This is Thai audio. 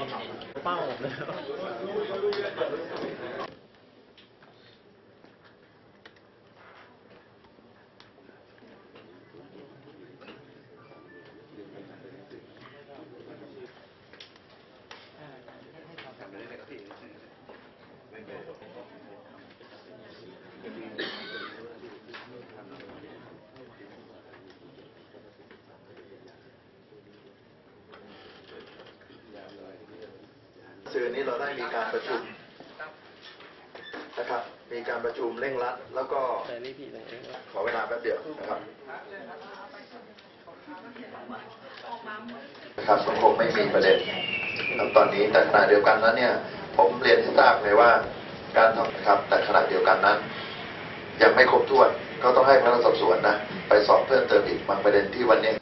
我帮我们。 สื่อนี้เราได้มีการประชุมนะครับ มีการประชุมเร่งรัด แล้วก็ขอเวลาแป๊บเดียวนะครับนะครับมันคงไม่มีประเด็นแล้วตอนนี้แต่ขณะเดียวกันนั้นเนี่ย ผมเรียนให้ทราบเลยว่าการทำนะครับแต่ขณะเดียวกันนั้น ยังไม่ครบถ้วนก็ต้องให้พนักงานสอบสวนนะ ไปสอบเพิ่มเติมอีกบางประเด็นที่วันนี้